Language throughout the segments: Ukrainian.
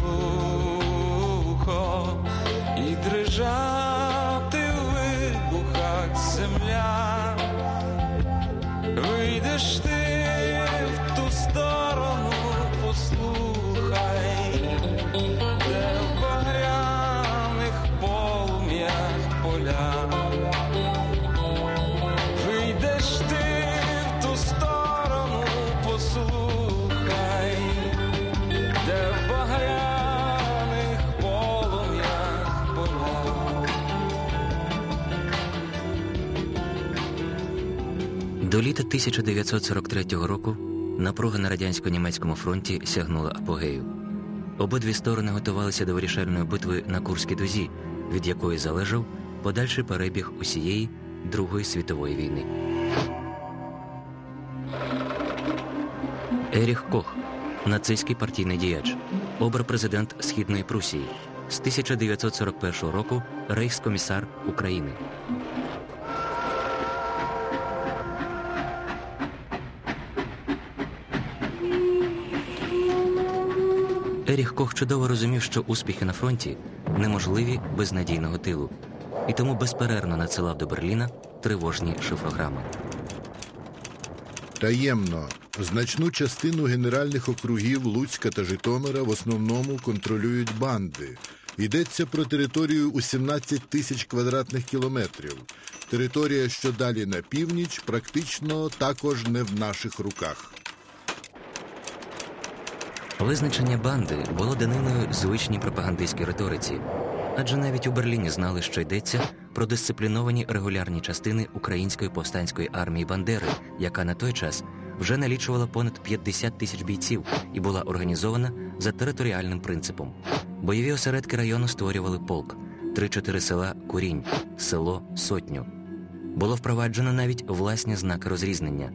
Oh. До літа 1943 року напруга на радянсько-німецькому фронті сягнула апогею. Обидві сторони готувалися до вирішальної битви на Курській дузі, від якої залежав подальший перебіг усієї Другої світової війни. Еріх Кох, нацистський партійний діяч, обер-президент Східної Прусії, з 1941 року рейхскомісар України. Еріх Кох чудово розумів, що успіхи на фронті неможливі без надійного тилу, і тому безперервно надсилав до Берліна тривожні шифрограми. Таємно значну частину генеральних округів Луцька та Житомира в основному контролюють банди. Йдеться про територію у 17 тисяч квадратних кілометрів. Територія, що далі на північ, практично також не в наших руках. Визначення банди було даниною звичній пропагандистській риториці, адже навіть у Берліні знали, що йдеться про дисципліновані регулярні частини української повстанської армії Бандери, яка на той час вже налічувала понад 50 тисяч бійців і була організована за територіальним принципом. Бойові осередки району створювали полк, 3-4 села Курінь, село Сотню. Було впроваджено навіть власні знаки розрізнення.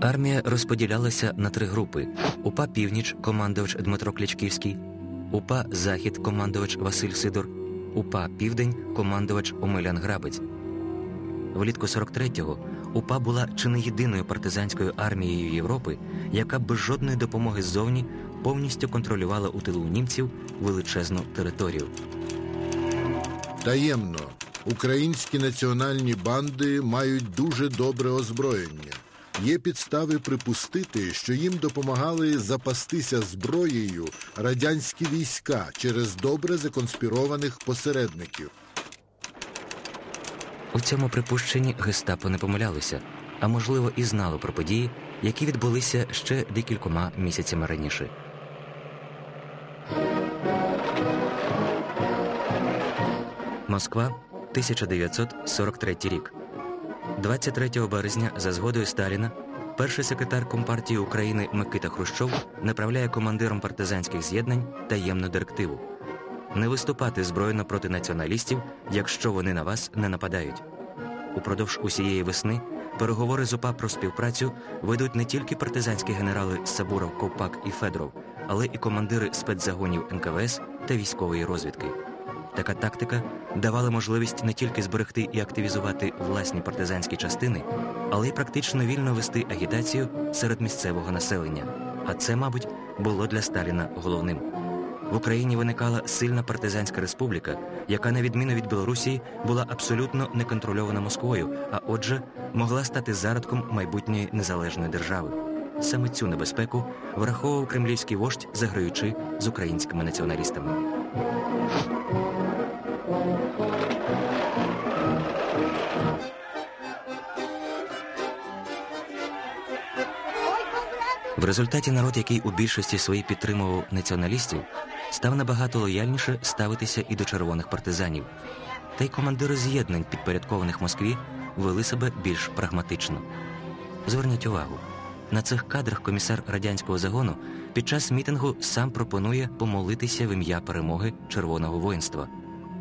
Армія розподілялася на три групи: УПА Північ, командувач Дмитро Клячківський, УПА Захід, командувач Василь Сидор, УПА Південь, командувач Омелян Грабець. Влітку 43-го УПА була чи не єдиною партизанською армією Європи, яка без жодної допомоги ззовні повністю контролювала у тилу німців величезну територію. Таємно українські національні банди мають дуже добре озброєння. Є підстави припустити, що їм допомагали запастися зброєю радянські війська через добре законспірованих посередників. У цьому припущенні гестапо не помилялося, а можливо і знало про події, які відбулися ще декількома місяцями раніше. Москва, 1943 рік. 23 березня за згодою Сталіна перший секретар Компартії України Микита Хрущов направляє командирам партизанських з'єднань таємну директиву не виступати збройно проти націоналістів, якщо вони на вас не нападають. Упродовж усієї весни переговори з УПА про співпрацю ведуть не тільки партизанські генерали Сабуров, Ковпак і Федоров, але і командири спецзагонів НКВС та військової розвідки. Така тактика давала можливість не тільки зберегти і активізувати власні партизанські частини, але й практично вільно вести агітацію серед місцевого населення. А це, мабуть, було для Сталіна головним. В Україні виникала сильна партизанська республіка, яка, на відміну від Білорусі, була абсолютно не контрольована Москвою, а отже, могла стати зародком майбутньої незалежної держави. Саме цю небезпеку враховував кремлівський вождь, заграючи з українськими націоналістами. В результаті народ, який у більшості своїй підтримував націоналістів, став набагато лояльніше ставитися і до червоних партизанів. Та й командири з'єднань, підпорядкованих Москві, вели себе більш прагматично. Зверніть увагу, на цих кадрах комісар радянського загону під час мітингу сам пропонує помолитися в ім'я перемоги червоного воїнства.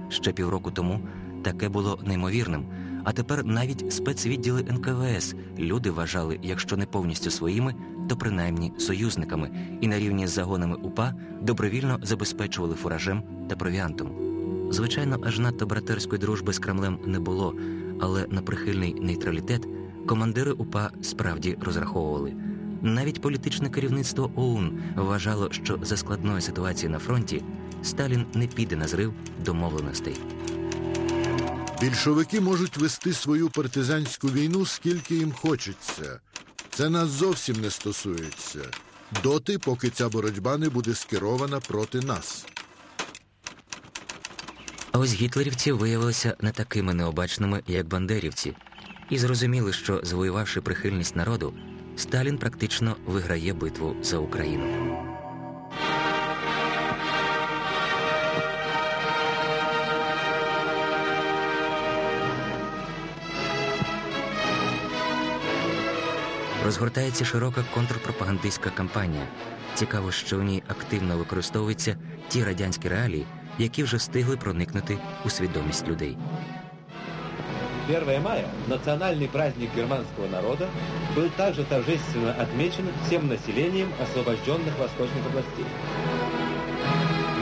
Ще півроку тому таке було неймовірним. А тепер навіть спецвідділи НКВС люди вважали, якщо не повністю своїми, то принаймні союзниками, і на рівні з загонами УПА добровільно забезпечували фуражем та провіантом. Звичайно, аж надто братерської дружби з Кремлем не було, але на прихильний нейтралітет командири УПА справді розраховували. Навіть політичне керівництво ОУН вважало, що за складної ситуації на фронті Сталін не піде на зрив домовленостей. Більшовики можуть вести свою партизанську війну скільки їм хочеться. Це нас зовсім не стосується. Доти, поки ця боротьба не буде скерована проти нас. А ось гітлерівці виявилися не такими необачними, як бандерівці, і зрозуміли, що, завоювавши прихильність народу, Сталін практично виграє битву за Україну. Розгортається широка контрпропагандистська кампанія. Цікаво, що в ній активно використовуються ті радянські реалії, які вже встигли проникнути у свідомість людей. 1 мая, национальный праздник германского народа, был также торжественно отмечен всем населением освобожденных восточных областей.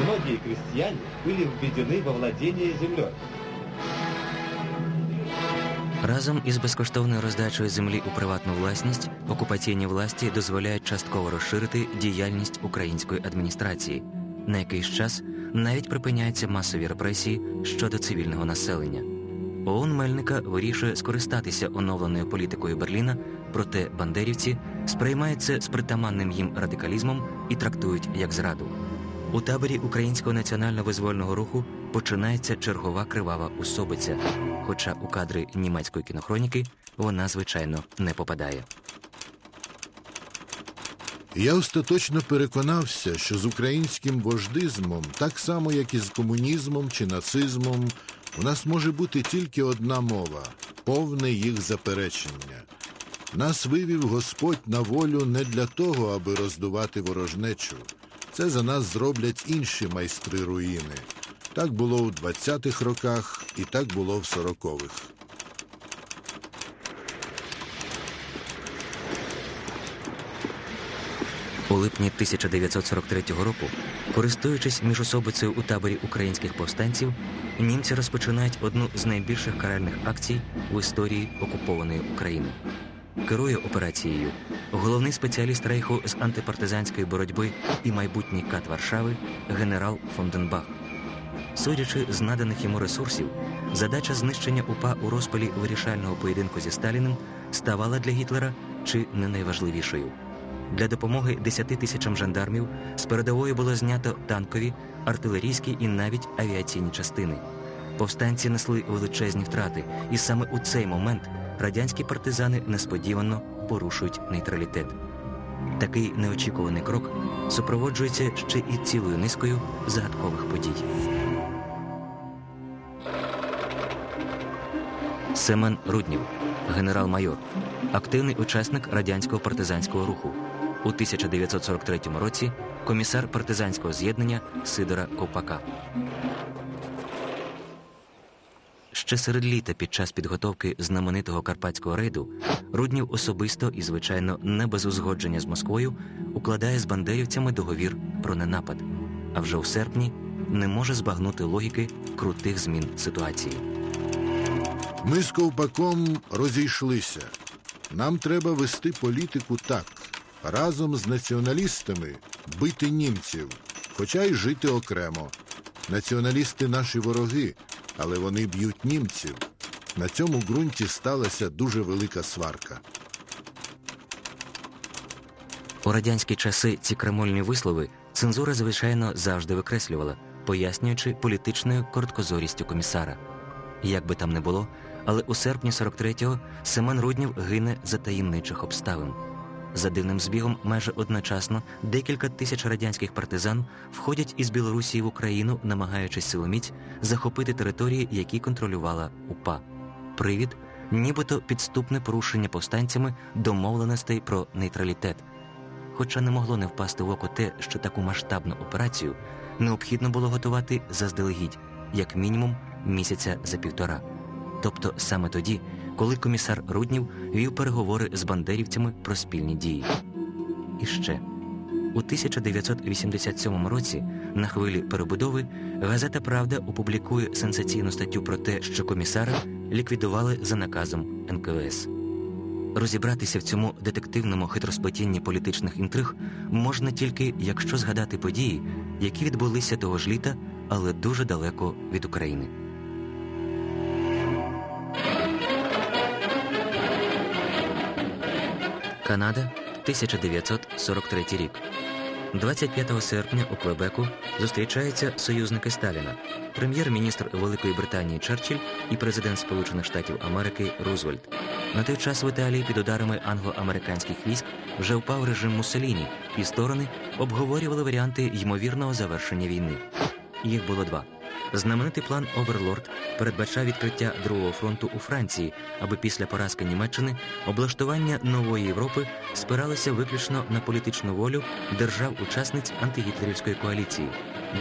Многие крестьяне были введены во владение землей. Разом із безкоштовною роздачею землі у приватну власність окупаційні власті дозволяють частково розширити діяльність української адміністрації. На якийсь час навіть припиняються масові репресії щодо цивільного населення. ООН Мельника вирішує скористатися оновленою політикою Берліна, проте бандерівці сприймають це з притаманним їм радикалізмом і трактують як зраду. У таборі українського національно-визвольного руху починається чергова кривава особиця, хоча у кадри німецької кінохроніки вона, звичайно, не попадає. Я остаточно переконався, що з українським вождизмом, так само як і з комунізмом чи нацизмом, у нас може бути тільки одна мова повне їх заперечення. Нас вивів Господь на волю не для того, аби роздувати ворожнечу. Це за нас зроблять інші майстри руїни. Так було у 20-х роках і так було в 40-х. У липні 1943 року, користуючись міжособицею у таборі українських повстанців, німці розпочинають одну з найбільших каральних акцій в історії окупованої України. Керує операцією головний спеціаліст рейху з антипартизанської боротьби і майбутній кат Варшави генерал Фонденбах. Судячи з наданих йому ресурсів, задача знищення УПА у розпалі вирішального поєдинку зі Сталіним ставала для Гітлера чи не найважливішою. Для допомоги 10 тисячам жандармів з передової було знято танкові, артилерійські і навіть авіаційні частини. Повстанці несли величезні втрати, і саме у цей момент радянські партизани несподівано порушують нейтралітет. Такий неочікуваний крок супроводжується ще і цілою низкою загадкових подій. Семен Руднів, генерал-майор, активний учасник радянського партизанського руху. У 1943 році комісар партизанського з'єднання Сидора Ковпака. Ще серед літа під час підготовки знаменитого карпатського рейду Руднів особисто і, звичайно, не без узгодження з Москвою укладає з бандерівцями договір про ненапад. А вже у серпні не може збагнути логіки крутих змін ситуації. Ми з ковпаком розійшлися. Нам треба вести політику так, разом з націоналістами бити німців, хоча й жити окремо. Націоналісти наші вороги, але вони б'ють німців. На цьому ґрунті сталася дуже велика сварка. У радянські часи ці крамольні вислови цензура, звичайно, завжди викреслювала, пояснюючи політичною короткозорістю комісара. Як би там не було, але у серпні 43-го Семен Руднів гине за таємничих обставин. За дивним збігом, майже одночасно декілька тисяч радянських партизан входять із Білорусі в Україну, намагаючись силоміць захопити території, які контролювала УПА. Привід нібито підступне порушення повстанцями домовленостей про нейтралітет. Хоча не могло не впасти в око те, що таку масштабну операцію необхідно було готувати заздалегідь, як мінімум місяця за півтора. Тобто саме тоді, коли комісар Руднів вів переговори з бандерівцями про спільні дії. І ще у 1987 році на хвилі перебудови газета Правда опублікує сенсаційну статтю про те, що комісара ліквідували за наказом НКВС. Розібратися в цьому детективному хитросплетінні політичних інтриг можна тільки, якщо згадати події, які відбулися того ж літа, але дуже далеко від України. Канада, 1943 рік. 25 серпня у Квебеку зустрічаються союзники Сталіна, прем'єр-міністр Великої Британії Черчилль і президент Сполучених Штатів Америки Рузвельт. На той час в Італії під ударами англо-американських військ вже впав режим Муссоліні, і сторони обговорювали варіанти ймовірного завершення війни. Їх було два. Знаменитий план Оверлорд передбачав відкриття другого фронту у Франції, аби після поразки Німеччини облаштування нової Європи спиралося виключно на політичну волю держав-учасниць антигітлерівської коаліції.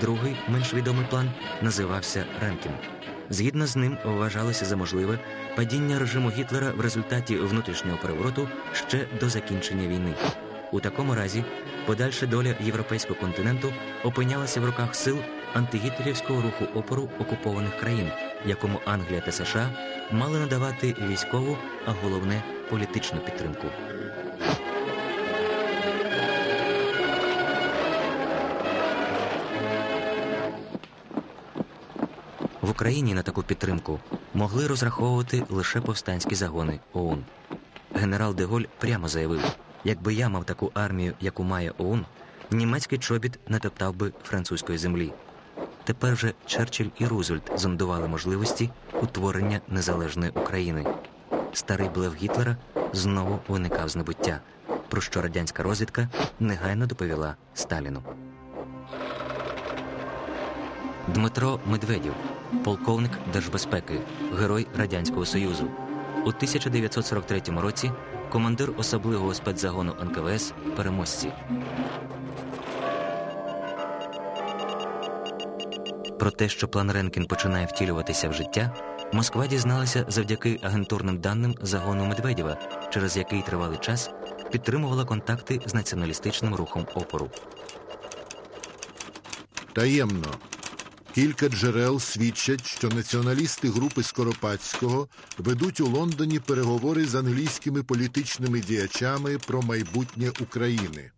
Другий, менш відомий план, називався Ренкін. Згідно з ним, вважалося за можливе падіння режиму Гітлера в результаті внутрішнього перевороту ще до закінчення війни. У такому разі подальша доля європейського континенту опинялася в руках сил антигітлерівського руху опору окупованих країн, якому Англія та США мали надавати військову, а головне політичну підтримку. В Україні на таку підтримку могли розраховувати лише повстанські загони ОУН. Генерал Деголь прямо заявив: якби я мав таку армію, яку має ОУН, німецький чобіт не топтав би французької землі. Тепер же Черчилль і Рузвельт зондували можливості утворення незалежної України. Старий блев Гітлера знову виникав з небуття, про що радянська розвідка негайно доповіла Сталіну. Дмитро Медведєв, полковник держбезпеки, герой Радянського Союзу. У 1943 році командир особливого спецзагону НКВС переможці. Про те, що план Ренкін починає втілюватися в життя, Москва дізналася завдяки агентурним даним загону Медведєва, через який тривалий час підтримувала контакти з націоналістичним рухом опору. Таємно. Кілька джерел свідчать, що націоналісти групи Скоропадського ведуть у Лондоні переговори з англійськими політичними діячами про майбутнє України.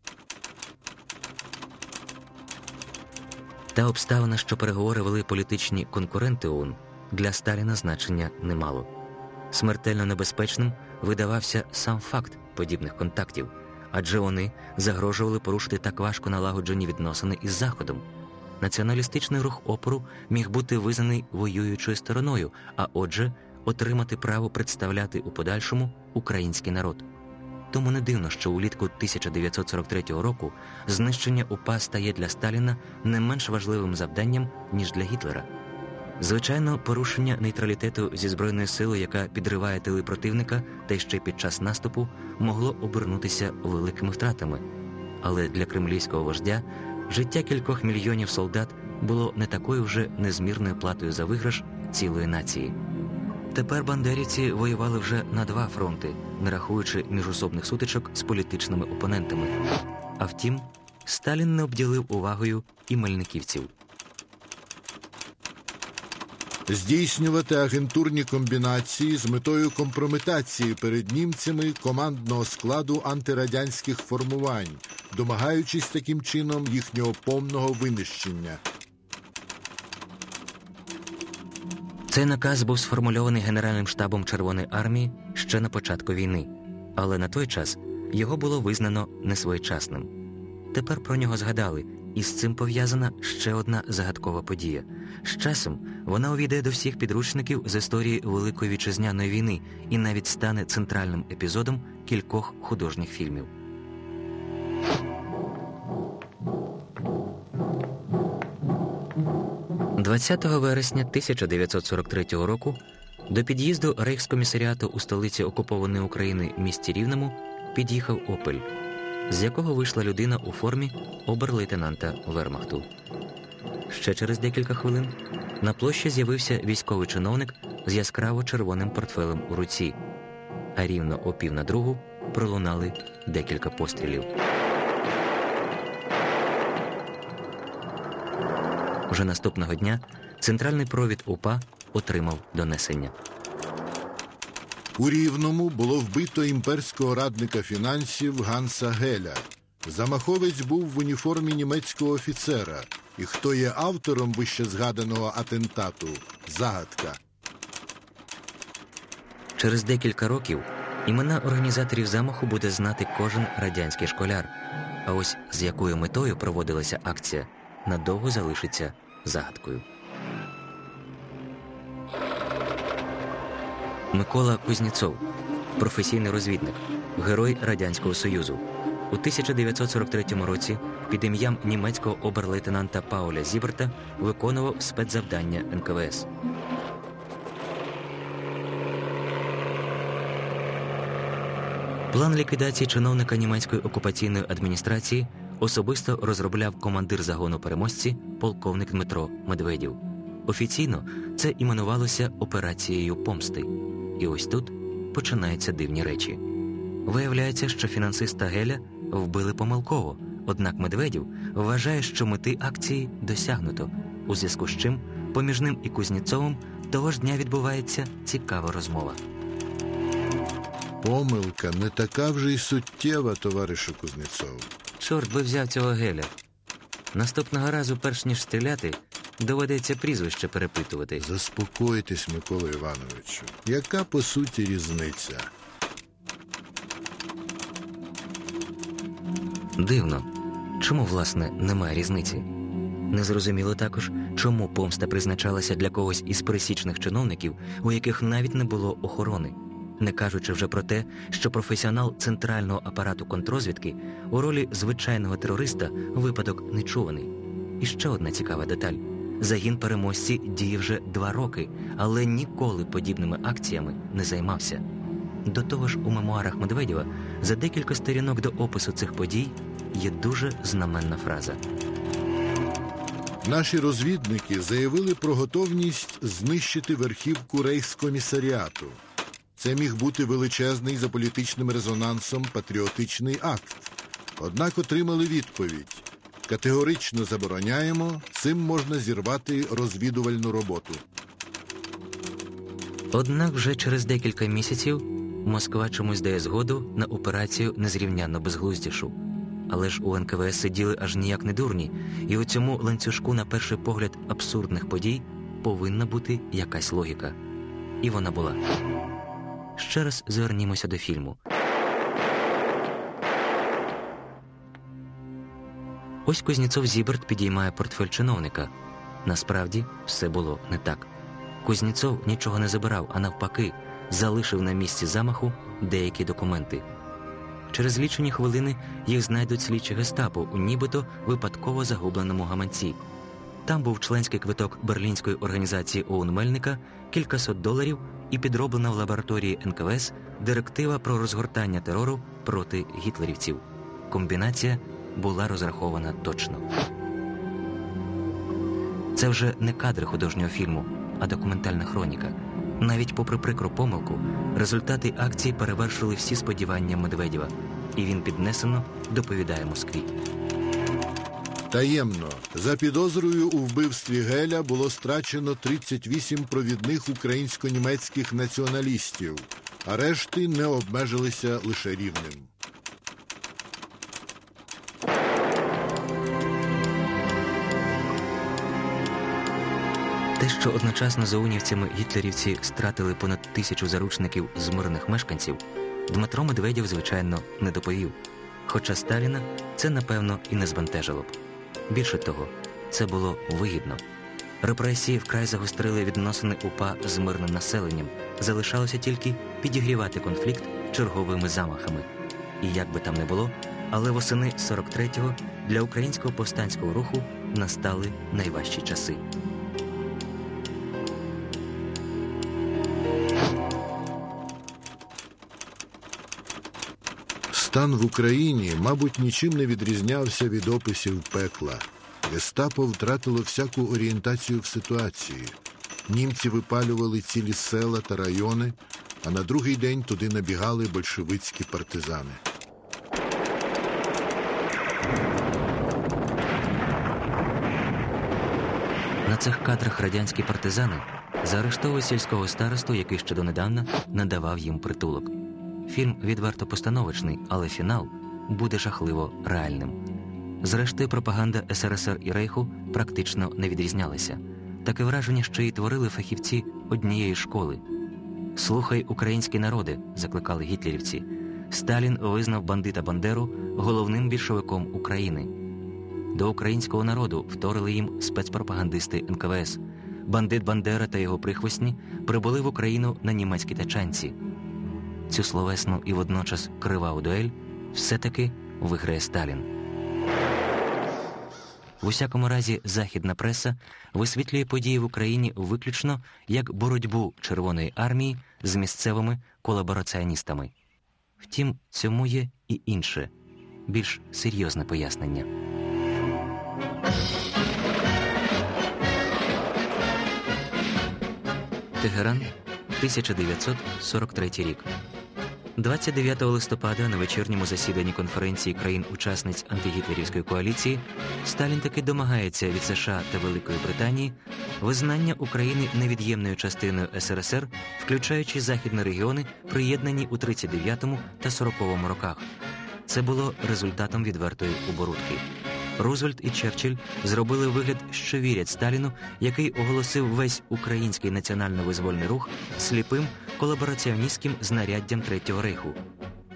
Та обставина, що переговори вели політичні конкуренти ОУН, для Сталіна значення не мало. Смертельно небезпечним видавався сам факт подібних контактів, адже вони загрожували порушити так важко налагоджені відносини із Заходом. Націоналістичний рух опору міг бути визнаний воюючою стороною, а отже, отримати право представляти у подальшому український народ. Тому не дивно, що улітку 1943 року знищення УПА стає для Сталіна не менш важливим завданням, ніж для Гітлера. Звичайно, порушення нейтралітету зі збройною силою, яка підриває тили противника, та ще під час наступу, могло обернутися великими втратами. Але для кремлівського вождя життя кількох мільйонів солдат було не такою вже незмірною платою за виграш цілої нації. Тепер бандерівці воювали вже на два фронти, не рахуючи міжособних сутичок з політичними опонентами. А втім, Сталін не обділив увагою і мельниківців. Здійснювати агентурні комбінації з метою компрометації перед німцями командного складу антирадянських формувань, домагаючись таким чином їхнього повного винищення. Цей наказ був сформульований Генеральним штабом Червоної армії ще на початку війни, але на той час його було визнано несвоєчасним. Тепер про нього згадали, і з цим пов'язана ще одна загадкова подія. З часом вона увійде до всіх підручників з історії Великої вітчизняної війни і навіть стане центральним епізодом кількох художніх фільмів. «20 вересня 1943 року до під'їзду рейхскомісаріату у столиці окупованої України місті Рівному під'їхав Опель, з якого вийшла людина у формі обер-лейтенанта Вермахту. Ще через декілька хвилин на площі з'явився військовий чиновник з яскраво червоним портфелем у руці, а рівно о пів на другу пролунали декілька пострілів. Уже наступного дня центральний провід УПА отримав донесення. У Рівному було вбито імперського радника фінансів Ганса Геля. Замаховець був в уніформі німецького офіцера. І хто є автором вищезгаданого атентату загадка. Через декілька років імена організаторів замаху буде знати кожен радянський школяр. А ось з якою метою проводилася акція, надовго залишиться загадкою. Микола Кузнєцов, професійний розвідник, герой Радянського Союзу. У 1943 році під ім'ям німецького оберлейтенанта Пауля Зіберта виконував спецзавдання НКВС. План ліквідації чиновника німецької окупаційної адміністрації особисто розробляв командир загону переможці полковник Дмитро Медведєв. Офіційно це іменувалося операцією помсти. І ось тут починаються дивні речі. Виявляється, що фінансиста Геля вбили помилково, однак Медведєв вважає, що мети акції досягнуто, у зв'язку з чим поміж ним і Кузніцовим того ж дня відбувається цікава розмова. Помилка не така вже й суттєва, товаришу Кузнєцов. Чорт би взяв цього Геля. Наступного разу, перш ніж стріляти, доведеться прізвище перепитувати. Заспокойтесь, Микола Івановичу. Яка по суті різниця? Дивно. Чому, власне, немає різниці? Незрозуміло також, чому помста призначалася для когось із пересічних чиновників, у яких навіть не було охорони, не кажучи вже про те, що професіонал центрального апарату контрозвідки у ролі звичайного терориста випадок нечуваний. І ще одна цікава деталь: загін переможці діє вже два роки, але ніколи подібними акціями не займався. До того ж, у мемуарах Медведєва за декілька сторінок до опису цих подій є дуже знаменна фраза. Наші розвідники заявили про готовність знищити верхівку рейхскомісаріату. Це міг бути величезний за політичним резонансом патріотичний акт. Однак отримали відповідь: категорично забороняємо, цим можна зірвати розвідувальну роботу. Однак вже через декілька місяців Москва чомусь дає згоду на операцію незрівнянно безглуздішу. Але ж у НКВС сиділи аж ніяк не дурні, і у цьому ланцюжку, на перший погляд, абсурдних подій повинна бути якась логіка. І вона була. Ще раз звернімося до фільму. Ось Кузнєцов Зіберт підіймає портфель чиновника. Насправді все було не так. Кузнєцов нічого не забирав, а навпаки, залишив на місці замаху деякі документи. Через лічені хвилини їх знайдуть слідчі гестапо у нібито випадково загубленому гаманці. Там був членський квиток берлінської організації ОУН Мельника, кількасот доларів і підроблена в лабораторії НКВС директива про розгортання терору проти гітлерівців. Комбінація була розрахована точно. Це вже не кадри художнього фільму, а документальна хроніка. Навіть попри прикру помилку, результати акції перевершили всі сподівання Медведєва, і він піднесено доповідає Москві. Таємно за підозрою у вбивстві Геля було страчено 38 провідних українсько-німецьких націоналістів, а решти не обмежилися лише рівнем. Те, що одночасно за унівцями гітлерівці стратили понад тисячу заручників з мирних мешканців, Дмитро Медведєв, звичайно, не доповів. Хоча Сталіна це, напевно, і не збентежило б. Більше того, це було вигідно. Репресії вкрай загострили відносини УПА з мирним населенням. Залишалося тільки підігрівати конфлікт черговими замахами. І як би там не було, але восени 43-го для українського повстанського руху настали найважчі часи. Стан в Україні, мабуть, нічим не відрізнявся від описів пекла. Гестапо втратило всяку орієнтацію в ситуації. Німці випалювали цілі села та райони, а на другий день туди набігали большевицькі партизани. На цих кадрах радянські партизани заарештовують сільського старосту, який ще донедавна надавав їм притулок. Фільм відверто постановочний, але фінал буде жахливо реальним. Зрешти, пропаганда СРСР і Рейху практично не відрізнялася. Таке враження, що її творили фахівці однієї школи. Слухай, українські народи, закликали гітлерівці. Сталін визнав бандита Бандеру головним більшовиком України. До українського народу вторили їм спецпропагандисти НКВС. Бандит Бандера та його прихвостні прибули в Україну на німецькій тачанці. Цю словесну і водночас криваву дуель все-таки виграє Сталін. В усякому разі, західна преса висвітлює події в Україні виключно як боротьбу Червоної армії з місцевими колабораціоністами. Втім, цьому є і інше, більш серйозне пояснення. Тегеран, 1943 рік. 29 листопада на вечірньому засіданні конференції країн-учасниць антигітлерівської коаліції Сталін таки домагається від США та Великої Британії визнання України невід'ємною частиною СРСР, включаючи західні регіони, приєднані у 39 та 40 роках. Це було результатом відвертої оборудки. Рузвельт і Черчилль зробили вигляд, що вірять Сталіну, який оголосив весь український національно-визвольний рух сліпим колабораціоністським знаряддям Третього рейху.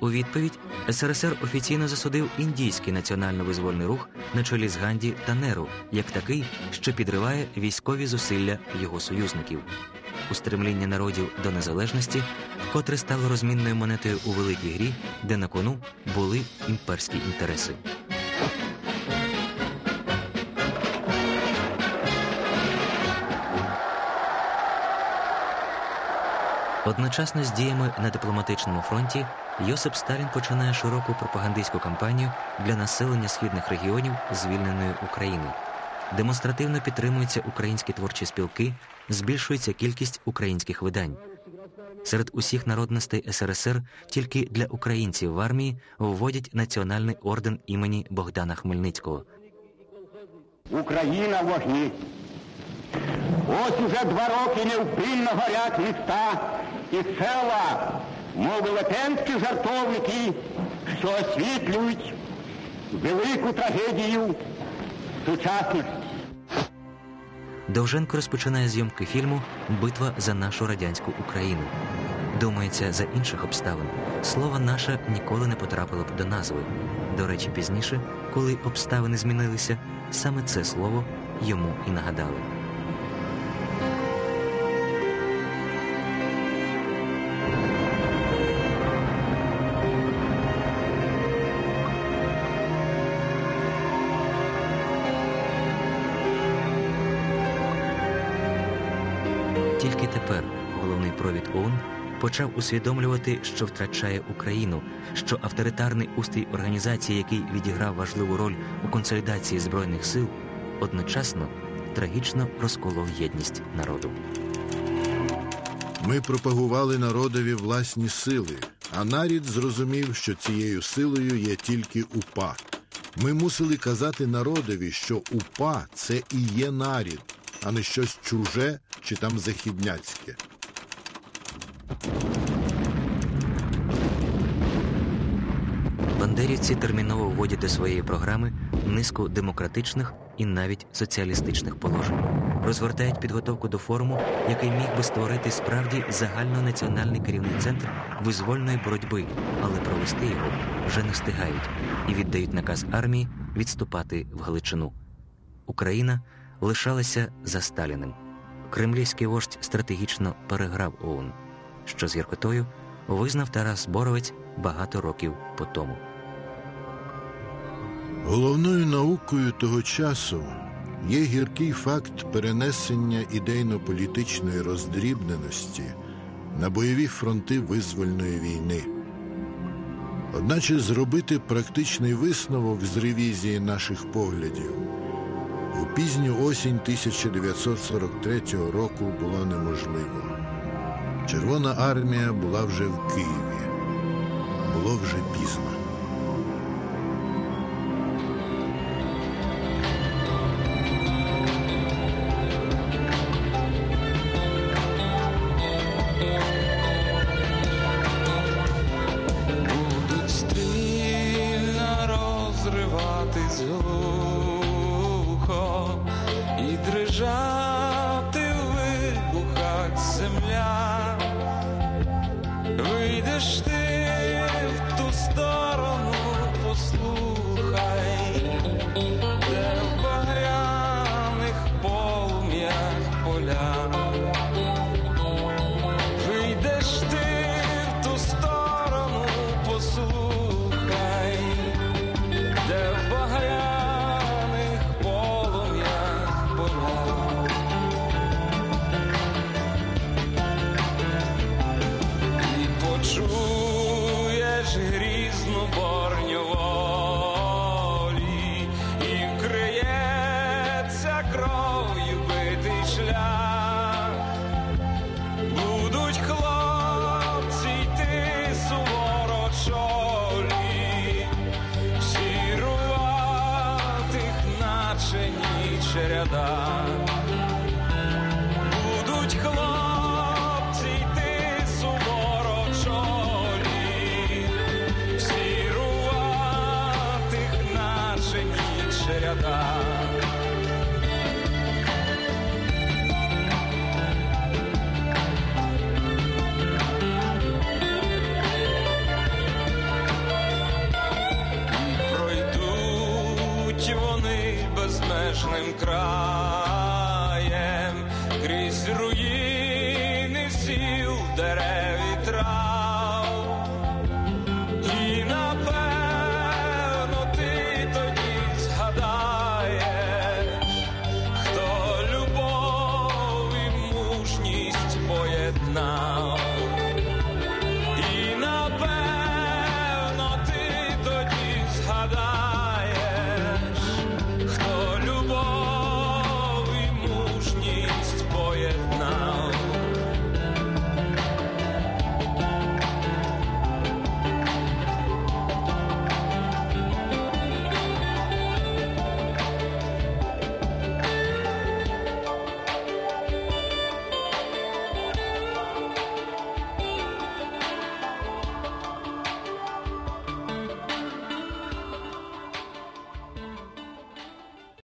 У відповідь СРСР офіційно засудив індійський національно-визвольний рух на чолі з Ганді та Неру як такий, що підриває військові зусилля його союзників. Устремління народів до незалежності вкотре стало розмінною монетою у великій грі, де на кону були імперські інтереси. Одночасно з діями на дипломатичному фронті Йосип Сталін починає широку пропагандистську кампанію для населення східних регіонів звільненої України. Демонстративно підтримуються українські творчі спілки, збільшується кількість українських видань. Серед усіх народностей СРСР тільки для українців в армії вводять національний орден імені Богдана Хмельницького. Україна в вогні. Ось уже два роки невпинно горять міста і села, мов велетенські жартовники, що освітлюють велику трагедію сучасності. Довженко розпочинає зйомки фільму Битва за нашу радянську Україну. Думається, за інших обставин слово наше ніколи не потрапило б до назви. До речі, пізніше, коли обставини змінилися, саме це слово йому і нагадали. Тепер головний провід ОУН почав усвідомлювати, що втрачає Україну, що авторитарний устрій організації, який відіграв важливу роль у консолідації збройних сил, одночасно трагічно розколов єдність народу. Ми пропагували народові власні сили, а нарід зрозумів, що цією силою є тільки упа. Ми мусили казати народові, що упа це і є нарід, а не щось чуже чи там західняцьке. Бандерівці терміново вводять до своєї програми низку демократичних і навіть соціалістичних положень, розгортають підготовку до форуму, який міг би створити справді загальнонаціональний керівний центр визвольної боротьби, але провести його вже не встигають і віддають наказ армії відступати в Галичину. Україна лишалася за Сталіним. Кремлівський вождь стратегічно переграв ОУН, що з гіркотою визнав Тарас Боровець багато років по тому. Головною наукою того часу є гіркий факт перенесення ідейно-політичної роздрібненості на бойові фронти визвольної війни. Одначе зробити практичний висновок з ревізії наших поглядів пізню осінь 1943 року було неможливо. Червона армія була вже в Києві. Було вже пізно. Грізну борню і вкриється кров'ю битий шлях. Будуть хлопці йти суворо чолі, всі руватих, наче ніч.